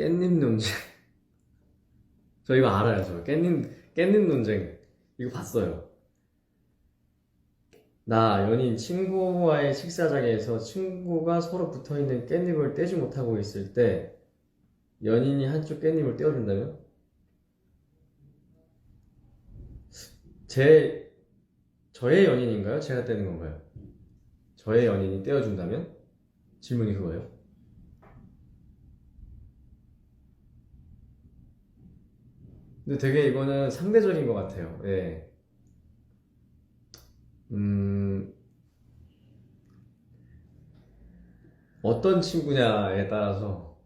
깻잎 논쟁. 저 이거 알아요, 저. 깻잎, 깻잎 논쟁. 이거 봤어요. 나 연인 친구와의 식사 자리에서 친구가 서로 붙어 있는 깻잎을 떼지 못하고 있을 때 연인이 한쪽 깻잎을 떼어준다면? 제, 저의 연인인가요? 제가 떼는 건가요? 저의 연인이 떼어준다면? 질문이 그거예요. 근데 되게 이거는 상대적인 것 같아요. 예. 음, 어떤 친구냐에 따라서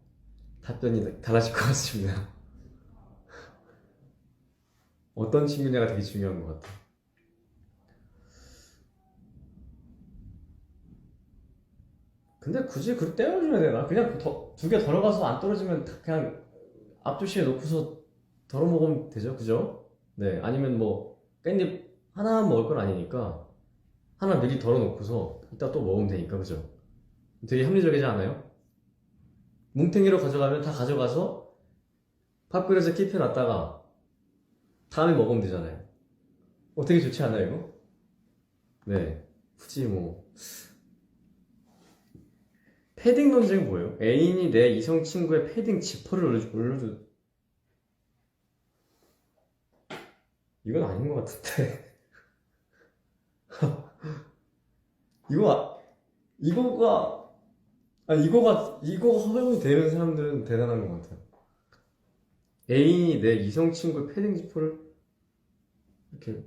답변이 달라질 것 같습니다. 어떤 친구냐가 되게 중요한 것 같아요. 근데 굳이 그걸 떼어줘야 되나? 그냥 두개 덜어가서 안 떨어지면 다 그냥 앞조시에 놓고서 덜어 먹으면 되죠, 그죠? 네, 아니면 뭐 깻잎 하나만 먹을 건 아니니까 하나 미리 덜어 놓고서 이따 또 먹으면 되니까, 그죠? 되게 합리적이지 않아요? 뭉탱이로 가져가면 다 가져가서 밥그릇에 킵해놨다가 다음에 먹으면 되잖아요. 어, 되게 좋지 않아요, 이거? 네, 굳이 뭐 패딩 논쟁 뭐예요? 애인이 내 이성 친구의 패딩 지퍼를 올려주, 올려주... 이건 아닌 것 같은데. 이거, 아- 이거가, 아, 이거가, 이거 허용이 되는 사람들은 대단한 것 같아요. 애인이 내 이성 친구의 패딩 지퍼를 이렇게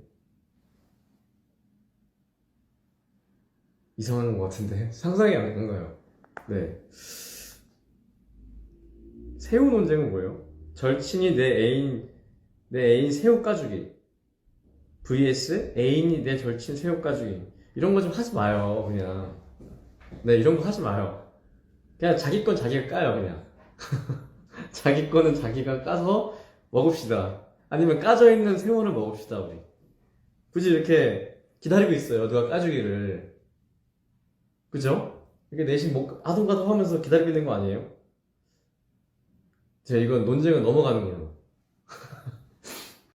이상한 것 같은데 상상이 안 가요. 네. 새우 논쟁은 뭐예요? 절친이 내 애인, 내 애인 새우 까주기. Vs 애인이 내 절친 새우 까주기. 이런 거 좀 하지 마요, 그냥. 네, 이런 거 하지 마요. 그냥 자기 건 자기가 까요, 그냥. 자기 거는 자기가 까서 먹읍시다. 아니면 까져 있는 새우를 먹읍시다, 우리. 굳이 이렇게 기다리고 있어요, 누가 까주기를. 그죠? 이게 내심 뭐 아동가동 하면서 기다리고 있는 거 아니에요? 제가 이건 논쟁은 넘어가는 걸로.